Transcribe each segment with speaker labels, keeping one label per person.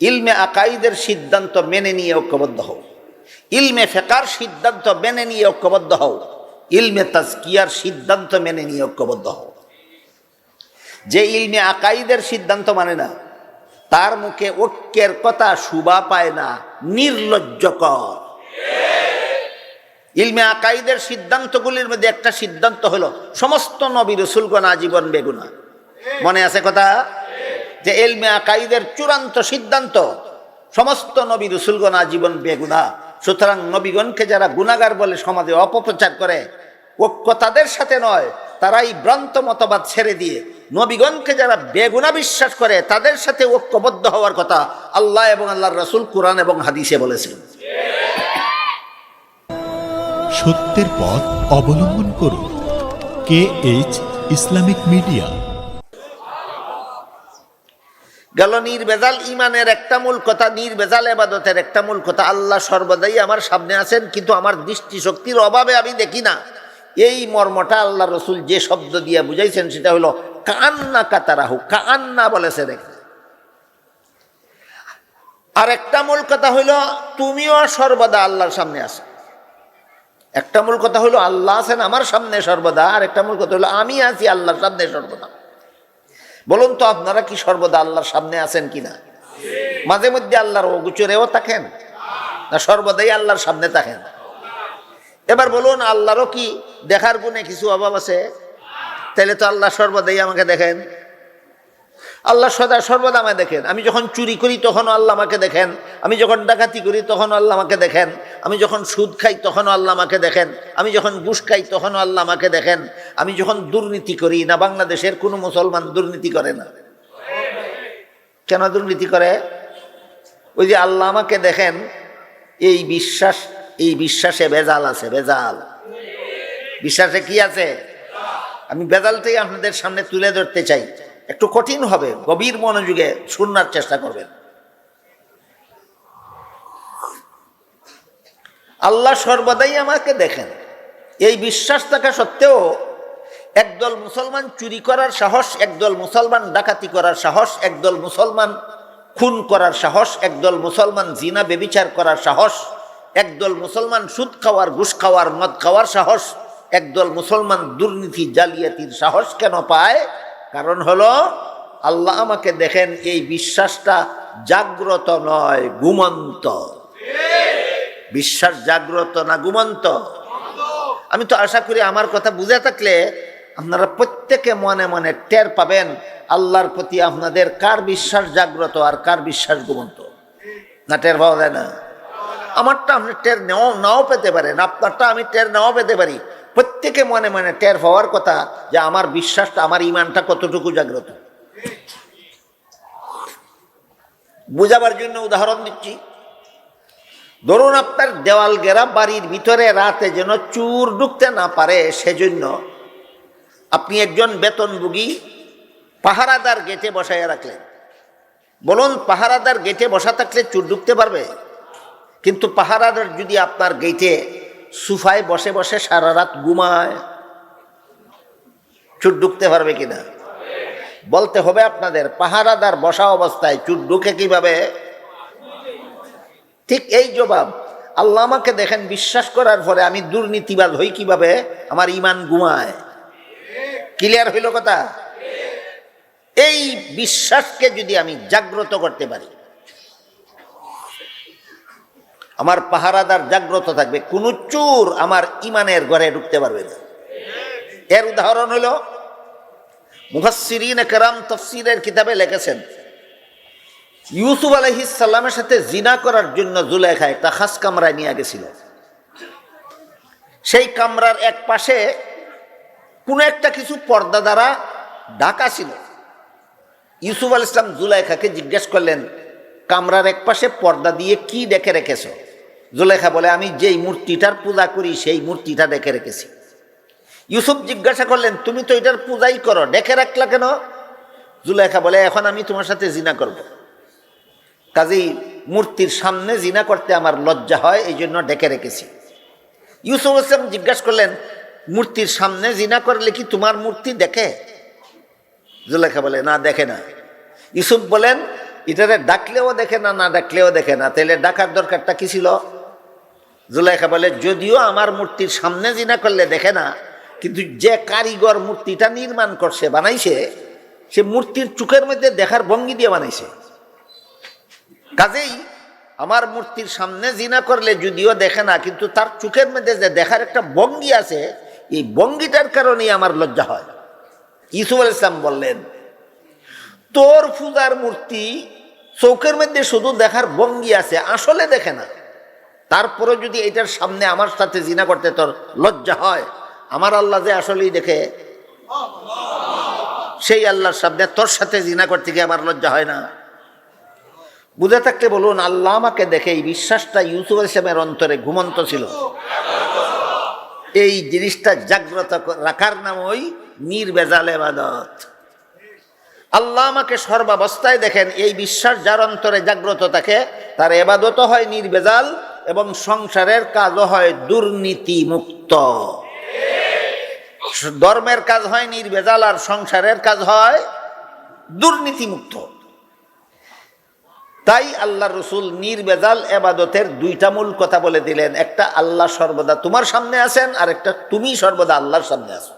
Speaker 1: ইলমে আকাইদের সিদ্ধান্ত মেনে নিয়ে ঐক্যবদ্ধ হও। ইলমে ফেকার সিদ্ধান্ত মেনে নিয়ে ঐক্যবদ্ধ হও। ইলমে তাজকিয়ার সিদ্ধান্ত মেনে নিয়ে ঐক্যবদ্ধ হও। যে ইলমে আকাইদের সিদ্ধান্ত মানে না, তার মুখে ঐক্যের কথা শুভা পায় না নির্লজ্জকর ইলমে আকাইদের সিদ্ধান্তগুলির মধ্যে একটা সিদ্ধান্ত হলো, সমস্ত নবী রসুলগণ আজীবন বেগুনা। মনে আছে কথা? যে এলমে আকাইদের চূড়ান্ত সিদ্ধান্ত, সমস্ত নবী রসুলগণ আজীবন বেগুনা। সুতরাং নবীগণকে যারা গুণাগার বলে সমাজে অপপ্রচার করে, ঐক্য তাদের সাথে নয়, তারাই ভ্রান্ত মতবাদ ছেড়ে দিয়ে নবীগণকে যারা বেগুনা বিশ্বাস করে, তাদের সাথে ঐক্যবদ্ধ হওয়ার কথা আল্লাহ এবং আল্লাহর রসুল কোরআন এবং হাদিসে বলেছেন।
Speaker 2: সত্যের পথ অবলম্বন করুন। K H Islamic media.
Speaker 1: গেল নির্বেজাল ইমানের একটা মূল কথা, নির্বেজাল এবাদতের একটা মূল কথা। আল্লাহ সর্বদাই আমার সামনে আছেন, কিন্তু আমার দৃষ্টিশক্তির অভাবে আমি দেখি না। এই মর্মটা আল্লাহ রসুল যে শব্দ দিয়ে বুঝাইছেন, সেটা হলো কান্না কাতারাহু কান্না বলেছে দেখে আর একটা মূল কথা হইল তুমিও সর্বদা আল্লাহর সামনে আছো। একটা মূল কথা হইল আল্লাহ আছেন আমার সামনে সর্বদা। আর একটা মূল কথা হলো, আমি আছি আল্লাহর সামনে সর্বদা। বলুন তো আপনারা কি সর্বদা আল্লাহর সামনে আছেন কি না মাঝে মধ্যে আল্লাহর অগুচরেও থাকেন না সর্বদাই আল্লাহর সামনে থাকেন? এবার বলুন, আল্লাহরও কি দেখার গুণে কিছু অভাব আছে? তাহলে তো আল্লাহ সর্বদাই আমাকে দেখেন। আল্লাহ সদা সর্বদা আমায় দেখেন। আমি যখন চুরি করি, তখনও আল্লাহ আমাকে দেখেন। আমি যখন ডাকাতি করি, তখনও আল্লাহ আমাকে দেখেন। আমি যখন সুদ খাই, তখনও আল্লাহ আমাকে দেখেন। আমি যখন ঘুষ খাই, তখনও আল্লাহ আমাকে দেখেন। আমি যখন দুর্নীতি করি, না বাংলাদেশের কোনো মুসলমান দুর্নীতি করে না। কেন দুর্নীতি করে? ওই যে আল্লাহ আমাকে দেখেন, এই বিশ্বাস, এই বিশ্বাসে বেজাল আছে বেজাল বিশ্বাসে কি আছে? আমি বেজালটাই আপনাদের সামনে তুলে ধরতে চাই। একটু কঠিন হবে, গভীর মনোযোগে শুনবার চেষ্টা করবেন। আল্লাহ সর্বদাই আমাকে দেখেন। এই বিশ্বাস থাকা সত্ত্বেও একদল মুসলমান চুরি করার সাহস, একদল মুসলমান ডাকাতি করার সাহস, একদল মুসলমান খুন করার সাহস, একদল মুসলমান জিনা বেবিচার করার সাহস, একদল মুসলমান সুদ খাওয়ার, ঘুষ খাওয়ার, মদ খাওয়ার সাহস, একদল মুসলমান দুর্নীতি, জালিয়াতির সাহস কেন পায়? কারণ হলো, আল্লাহ আমাকে দেখেন এই বিশ্বাসটা জাগ্রত নয়, ঘুমন্ত। বিশ্বাস জাগ্রত না ঘুমন্ত? আমি তো আশা করি আমার কথা বুঝে থাকলে আপনারা প্রত্যেকে মনে মনে টের পাবেন, আল্লাহর প্রতি আপনাদের কার বিশ্বাস জাগ্রত আর কার বিশ্বাস ঘুমন্ত। না টের পাওয়া যায় না? আমারটা আপনি টের নেও নাও পেতে পারেন, আপনারটা আমি টের নাও পেতে পারি। প্রত্যেকে মনে মনে টের পাওয়ার কথা যে আমার বিশ্বাসটা, আমার ইমানটা কতটুকু জাগ্রত। বুঝাবার জন্য উদাহরণ দিচ্ছি। ধরুন আপনার দেওয়াল গেরা বাড়ির ভিতরে রাতে যেন চুর ঢুকতে না পারে, সেজন্য আপনি একজন বেতনভোগী পাহারাদার গেটে বসাইয়া রাখলেন। বলুন, পাহারাদার গেটে বসা থাকলে চুর ঢুকতে পারবে? কিন্তু পাহারাদার যদি আপনার গেটে সুফায় বসে বসে সারা রাত ঘুমায়। চুর ঢুকতে পারবে কিনা? বলতে হবে আপনাদের, পাহারাদার বসা অবস্থায় চুর ঢুকে কীভাবে? ঠিক এই জবাব, আল্লাহ আমাকে দেখেন বিশ্বাস করার পরে আমি দুর্নীতিবাদ হই কীভাবে? আমার ইমান ঘুমায়। ক্লিয়ার হইল কথা? এই বিশ্বাসকে যদি আমি জাগ্রত করতে পারি আমার পাহারাদার জাগ্রত থাকবে, কোন চুর আমার ইমানের ঘরে ঢুকতে পারবে না। এর উদাহরণ হলো মুহাসিরিন কেরাম তফসিরের কিতাবে লিখেছেন, ইউসুফ আলহিসাল্লামের সাথে জিনা করার জন্য জুলেখা একটা খাস কামরায় নিয়ে গেছিল। সেই কামরার এক পাশে কোনো একটা কিছু পর্দা দ্বারা ঢাকা ছিল। ইউসুফ আল ইসলাম জুলাইখাকে জিজ্ঞেস করলেন, কামরার এক পাশে পর্দা দিয়ে কি ডেকে রেখেছ? জুলেখা বলে, আমি যেই মূর্তিটার পূজা করি, সেই মূর্তিটা ডেকে রেখেছি। ইউসুফ জিজ্ঞাসা করলেন, তুমি তো এটার পূজাই করো ডেকে রাখলা কেন? জুলেখা বলে, এখন আমি তোমার সাথে জিনা করব। কাজেই মূর্তির সামনে জিনা করতে আমার লজ্জা হয়, এই জন্য ডেকে রেখেছি। ইউসুফ ইসলাম জিজ্ঞাসা করলেন, মূর্তির সামনে জিনা করলে কি তোমার মূর্তি দেখে? জুলেখা বলে, না, দেখে না। ইউসুফ বলেন, এটারে ডাকলেও দেখে না না ডাকলেও দেখে না। তাহলে ডাকার দরকারটা কি ছিল? জুলাইখা বলে, যদিও আমার মূর্তির সামনে জিনা করলে দেখে না, কিন্তু যে কারিগর মূর্তিটা নির্মাণ করছে, বানাইছে, সে মূর্তির চোখের মধ্যে দেখার ভঙ্গি দিয়ে বানাইছে। কাজেই আমার মূর্তির সামনে জিনা করলে যদিও দেখে না, কিন্তু তার চোখের মধ্যে যে দেখার একটা ভঙ্গি আছে, এই ভঙ্গিটার কারণেই আমার লজ্জা হয়। ইসুফ আল ইসলাম বললেন, তোর পূজার মূর্তি চৌকের মধ্যে শুধু দেখার ভঙ্গি আছে, আসলে দেখে না। তারপরে যদি এটার সামনে আমার সাথে জিনা করতে তোর লজ্জা হয়, আমার আল্লাহ যে আসলেই দেখে। সেই আল্লাহর সামনে তোর সাথে জিনা করতে গিয়ে আমার লজ্জা হয় না। বুঝে থাকতে বলুন, আল্লাহ আমাকে দেখে এই বিশ্বাসটা ইউসুফ ইসলামের অন্তরে ঘুমন্ত ছিল। এই জিনিসটা জাগ্রত রাখার নাম ওই নির্বেজাল এবাদত আল্লাহ আমাকে সর্বাবস্থায় দেখেন, এই বিশ্বাস যার অন্তরে জাগ্রত থাকে, তার এবাদতও হয় নির্বেজাল এবং সংসারের কাজও হয় দুর্নীতি মুক্ত ধর্মের কাজ হয় নির্বেজাল আর সংসারের কাজ হয় দুর্নীতি মুক্ত তাই আল্লাহ রসুল নির্বেজাল এবাদতের দুইটা মূল কথা বলে দিলেন। একটা আল্লাহ সর্বদা তোমার সামনে আছেন, আর একটা তুমি সর্বদা আল্লাহর সামনে আছো।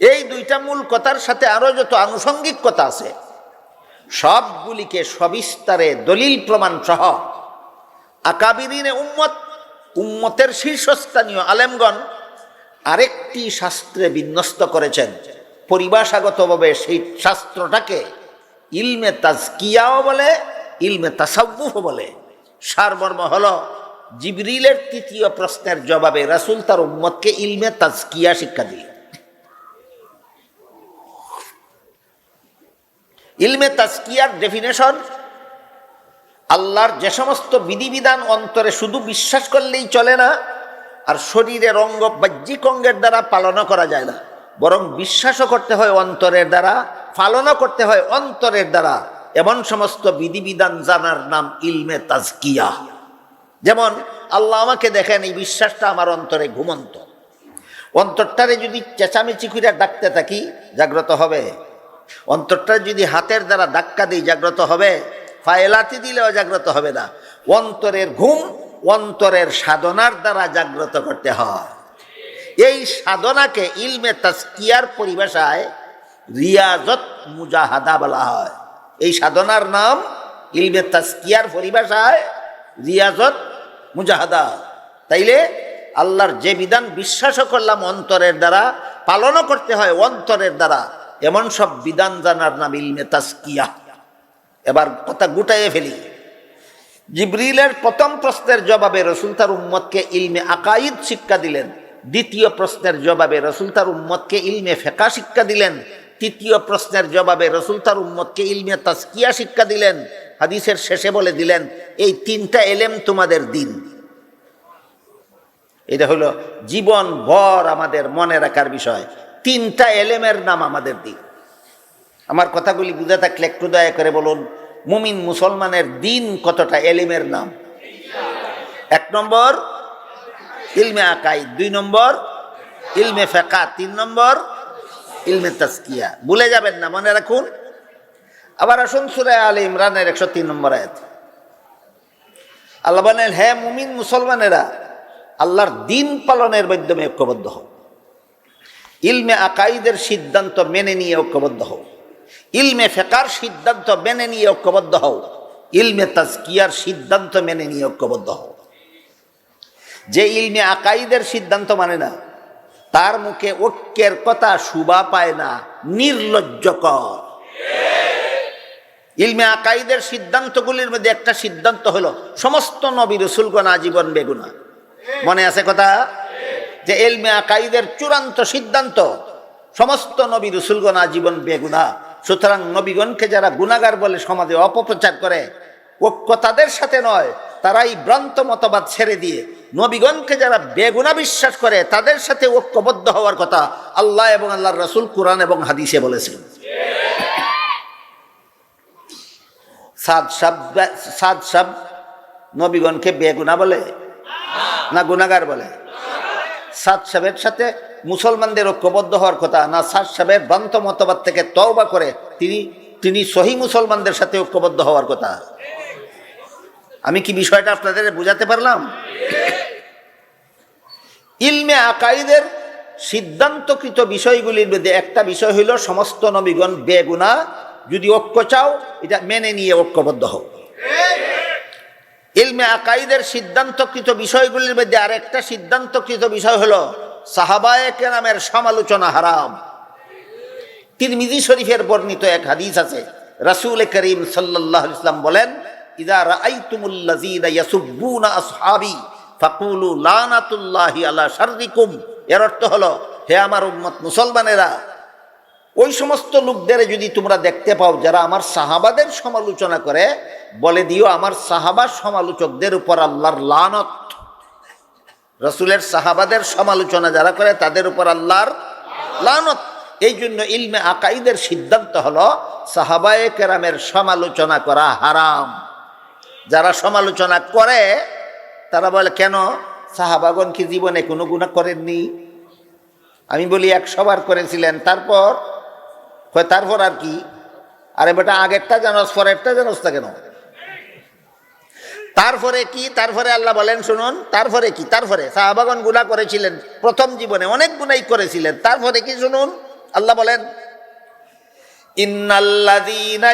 Speaker 1: এই দুইটা মূল কথার সাথে আরও যত আনুষঙ্গিক কথা আছে, সবগুলিকে সবিস্তারে দলিল প্রমাণ সহ আকাবিরিনে উম্মত, উম্মতের শীর্ষস্থানীয় আলেমগণ আরেকটি শাস্ত্রে বিন্যস্ত করেছেন, পরিভাষাগতভাবে সেই শাস্ত্রটাকে ইলমে তাজকিয়াও বলে, ইলমে তাসাউফ বলে। সারমর্ম হল, জিবরিলের তৃতীয় প্রশ্নের জবাবে রাসুল তার উম্মতকে ইলমে তাজকিয়া শিক্ষা দিলেন। ইলমে তাজকিয়ার ডেফিনেশন আল্লাহর যে সমস্ত বিধিবিধান অন্তরে শুধু বিশ্বাস করলেই চলে না, আর শরীরের অঙ্গ বাহ্যিক অঙ্গের দ্বারা পালনও করা যায় না। বরং বিশ্বাসও করতে হয় অন্তরের দ্বারা, পালনও করতে হয় অন্তরের দ্বারা। এমন সমস্ত বিধিবিধান জানার নাম ইলমে তাজকিয়া। যেমন, আল্লাহ আমাকে দেখেন, এই বিশ্বাসটা আমার অন্তরে ঘুমন্ত। অন্তরটারে যদি চেঁচামেচি করে ডাকতে থাকি, জাগ্রত হবে। অন্তরটা যদি হাতের দ্বারা ধাক্কা দিই, জাগ্রত হবে। ফায়লাতি দিলেও জাগ্রত হবে না। অন্তরের ঘুম অন্তরের সাধনার দ্বারা জাগ্রত করতে হয়। এই সাধনাকে ইলমে তাস্কিয়ার পরিভাষায় রিয়াজত মুজাহাদা বলা হয়। এই সাধনার নাম ইলমে তাস্কিয়ার পরিভাষায় রিয়াজত মুজাহাদা। তাইলে আল্লাহর যে বিধান বিশ্বাসও করলাম অন্তরের দ্বারা, পালনও করতে হয় অন্তরের দ্বারা। এমন সব বিধান জানার নাম ইলমে তাস্কিয়া এবার কথা গুটাইয়ে ফেলি। জিব্রিলের প্রথম প্রশ্নের জবাবে রসুল তার উম্মতকে ইলমে আকাইদ শিক্ষা দিলেন। দ্বিতীয় প্রশ্নের জবাবে রসুল তার উম্মতকে ইলমে ফেকা শিক্ষা দিলেন। তৃতীয় প্রশ্নের জবাবে রসুল তার উম্মতকে ইলমে তাস্কিয়া শিক্ষা দিলেন। হাদিসের শেষে বলে দিলেন, এই তিনটা এলেম তোমাদের দিন। এটা হলো জীবন ভর আমাদের মনে রাখার বিষয়। তিনটা এলেমের নাম আমাদের দিন। আমার কথাগুলি বুঝে থাকলে একটু দয়া করে বলুন, মুমিন মুসলমানের দিন কতটা এলিমের নাম? এক নম্বর, ইলমে আকাই দুই নম্বর, ইলমে ফেকা তিন নম্বর, ইলমে তাস্কিয়া ভুলে যাবেন না, মনে রাখুন। আবার আসুন সুরায় আলী ইমরানের একশো তিন নম্বর আয়াত। আল্লাহ বলেন হ্যাঁ মুমিন মুসলমানেরা, আল্লাহর দিন পালনের মাধ্যমে ঐক্যবদ্ধ হোক ইলমে আকাইদের সিদ্ধান্ত মেনে নিয়ে ঐক্যবদ্ধ হোক ইলমে ফেকার সিদ্ধান্ত মেনে নিয়ে ঐক্যবদ্ধ হও। ইলমে তাজকিয়ার সিদ্ধান্ত মেনে নিয়ে ঐক্যবদ্ধ হও। যে ইলমে আকাইদের সিদ্ধান্ত মানে না, তার মুখে ঐক্যের কথা শুভা পায় না নির্লজ্জকর ইলমে আকাইদের সিদ্ধান্তগুলির মধ্যে একটা সিদ্ধান্ত হলো, সমস্ত নবী রসুলগণ আজীবন বেগুনা। মনে আছে কথা? যে এলমে আকাইদের চূড়ান্ত সিদ্ধান্ত, সমস্ত নবী রসুলগণ আজীবন বেগুনা। সুতরাং নবীগণকে যারা গুণাগার বলে সমাজে অপপ্রচার করে, ঐক্য তাদের সাথে নয়, তারাই ভ্রান্ত মতবাদ ছেড়ে দিয়ে নবীগণকে যারা বেগুনা বিশ্বাস করে, তাদের সাথে ঐক্যবদ্ধ হওয়ার কথা আল্লাহ এবং আল্লাহর রসুল কোরআন এবং হাদিসে বলেছেন। সাদ সাব নবীগণকে বেগুনা বলে না গুনাগার বলে? সাদ সাহেবের সাথে মুসলমানদের ঐক্যবদ্ধ হওয়ার কথা না সাদ সাহেবের ভ্রান্ত মতবাদ থেকে তওবা করে তিনি তিনি সহি মুসলমানদের সাথে ঐক্যবদ্ধ হওয়ার কথা। আমি কি বিষয়টা আপনাদের বুঝাতে পারলাম? ইলমে আকাইদের সিদ্ধান্তকৃত বিষয়গুলির মধ্যে একটা বিষয় হইল, সমস্ত নবীগণ বেগুনা, যদি ঐক্য চাও, এটা মেনে নিয়ে ঐক্যবদ্ধ হোক ইলমে আকাইদের সিদ্ধান্তকৃত বিষয়গুলির মধ্যে আরেকটা সিদ্ধান্তকৃত বিষয় হলো সাহাবায়ে কেরামের সমালোচনা হারাম। তিরমিজি শরীফের বর্ণিত এক হাদিস আছে, রাসূল করিম আলাইহি ইসলাম বলেন ইদা রাআইতুমুল্লাযীনা ইয়াসুব্বুনা আসহাবি ফাকুলু লানাতুল্লাহি আলা শাররিকুম। এর অর্থ হলো, হে আমার উম্মত মুসলমানেরা, ওই সমস্ত লোকদের যদি তোমরা দেখতে পাও যারা আমার সাহাবাদের সমালোচনা করে, বলে দিও আমার সাহাবা সমালোচকদের উপর আল্লাহর লানত রসুলের সাহাবাদের সমালোচনা যারা করে, তাদের উপর আল্লাহর লানত। এই জন্য ইলমে আকাইদের সিদ্ধান্ত হলো, সাহাবায়ে কেরামের সমালোচনা করা হারাম। যারা সমালোচনা করে, তারা বলে, কেন? সাহাবাগন কি জীবনে কোনো গুণা করেননি? আমি বলি একশো বার করেছিলেন, তারপর? তারপর আর কি? আরে বেটা, আগেরটা জানোস, পরেরটা জানোস তা কেন? তারপরে কি? তারপরে আল্লাহ বলেন, শুনুন, তারপরে কি? তারপরে সাহাবাগন গুণা করেছিলেন প্রথম জীবনে, অনেক গুণাই করেছিলেন। তারপরে কি শুনুন? আল্লাহ বলেন, ইন্নাল্লাযীনা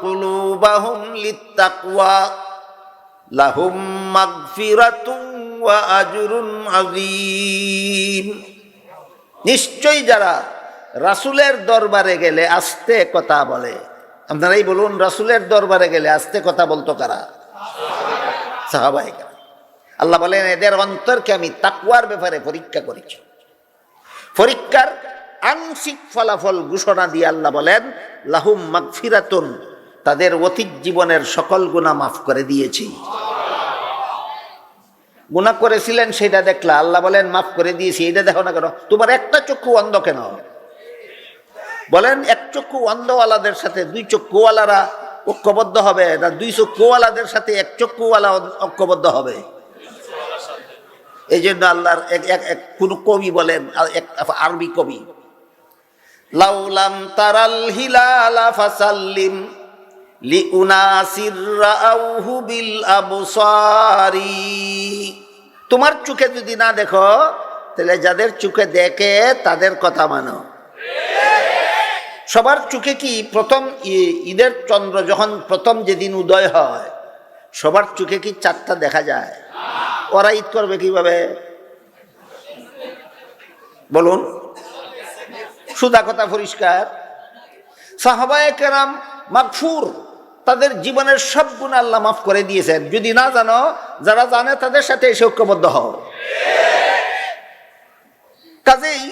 Speaker 1: কুলুবাহুম লিত্তাকওয়া লাহুম নিশ্চয়ই যারা রাসূলের দরবারে গেলে আস্তে কথা বলে, আপনারাই বলুন রাসুলের দরবারে গেলে আস্তে কথা বলতো কারা? সাহাবায়ে কেরাম। আল্লাহ বলেন, এদের অন্তরকে আমি তাকওয়ার ব্যাপারে পরীক্ষা করেছি। পরীক্ষার আংশিক ফলাফল ঘোষণা দিয়ে আল্লাহ বলেন, লাহুম মাগফিরাতুন, তাদের অতীত জীবনের সকল গুণা মাফ করে দিয়েছি। গুণা করেছিলেন সেটা দেখলা, আল্লাহ বলেন, মাফ করে দিয়েছি এটা দেখো না কেন, তোমার একটা চক্ষু অন্ধ কেন? বলেন, এক চক্ষু অন্ধওয়ালাদের সাথে দুই চক্ষুওয়ালারা ঐক্যবদ্ধ হবে, না দুই চক্ষুওয়ালাদের সাথে এক চক্ষুওয়ালা ঐক্যবদ্ধ হবে? এই জন্য আল্লাহর এক কোন কবি বলেন এক, আরবি কবি লাউলাম তারাল হিলালা ফাসাল্লিম তোমার চোখে যদি না দেখো, তাহলে যাদের চোখে দেখে তাদের কথা মানো। সবার চোখে কি প্রথম ঈদের চন্দ্র যখন প্রথম যেদিন উদয় হয়, সবার চোখে কি চারটা দেখা যায়? ওরা ঈদ করবে কীভাবে? বলুন। সুদা কথা পরিষ্কার। সাহাবায়ে কেরাম মাগফুর তাদের জীবনের সব গুণ আল্লাহ মাফ করে দিয়েছেন। যদি না জানো, যারা জানে তাদের সাথে এসে ঐক্যবদ্ধ হও। কাজেই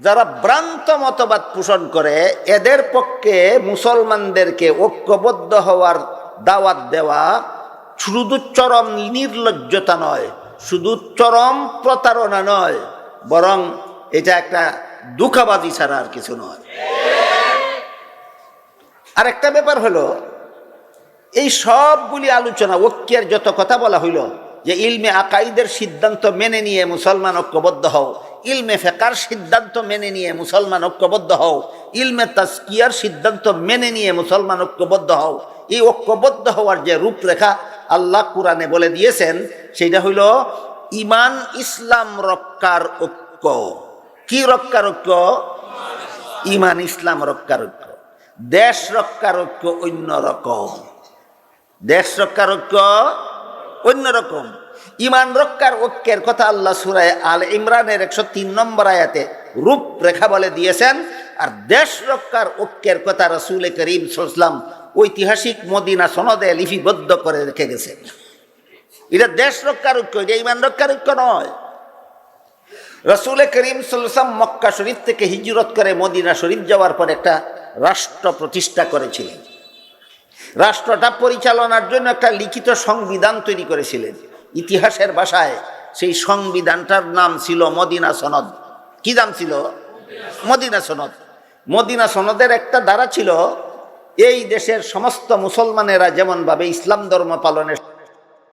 Speaker 1: যারা ভ্রান্ত মতবাদ পোষণ করে, এদের পক্ষে মুসলমানদেরকে ঐক্যবদ্ধ হওয়ার দাওয়াত দেওয়া শুধু চরম নির্লজ্জতা নয়, শুধু চরম প্রতারণা নয়, বরং এটা একটা দুঃখাবাদী ছাড়া আর কিছু নয়। আর একটা ব্যাপার হলো, এই সবগুলি আলোচনা, ঐক্যের যত কথা বলা হইল, যে ইলমে আকাইদের সিদ্ধান্ত মেনে নিয়ে মুসলমান ঐক্যবদ্ধ হও, ইলমে ফেকার সিদ্ধান্ত মেনে নিয়ে মুসলমান ঐক্যবদ্ধ হও, ইলমে তাস্কিয়ার সিদ্ধান্ত মেনে নিয়ে মুসলমান ঐক্যবদ্ধ হও, এই ঐক্যবদ্ধ হওয়ার যে রূপরেখা আল্লাহ কোরআনে বলে দিয়েছেন সেটা হইল ইমান ইসলাম রক্ষার ঐক্য। কি রক্ষার ঐক্য? ইমান ইসলাম রক্ষার ঐক্য। দেশ রক্ষার ঐক্য অন্য রকম। দেশ রক্ষার ঐক্য অন্যরকম ইমান রক্ষার ঐক্যের কথা আল্লাহ সুরায় আল ইমরানের একশো তিন নম্বর আয়াতে রূপরেখা বলে দিয়েছেন, আর দেশ রক্ষার ঐক্যের কথা রসুল করিম সাল্লাম ঐতিহাসিক মদিনা সনদে লিপিবদ্ধ করে রেখে গেছেন। এটা দেশ রক্ষার ঐক্য, এটা ইমান রক্ষার ঐক্য নয়। রসুল করিম সাল্লাম মক্কা শরীফ থেকে হিজরত করে মদিনা শরীফ যাওয়ার পর একটা রাষ্ট্র প্রতিষ্ঠা করেছিলেন। রাষ্ট্রটা পরিচালনার জন্য একটা লিখিত সংবিধান তৈরি করেছিলেন। ইতিহাসের ভাষায় সেই সংবিধানটার নাম ছিল মদিনা সনদ। কি নাম ছিল? মদিনা সনদ। মদিনা সনদের একটা ধারা ছিল, এই দেশের সমস্ত মুসলমানেরা যেমনভাবে ইসলাম ধর্ম পালনের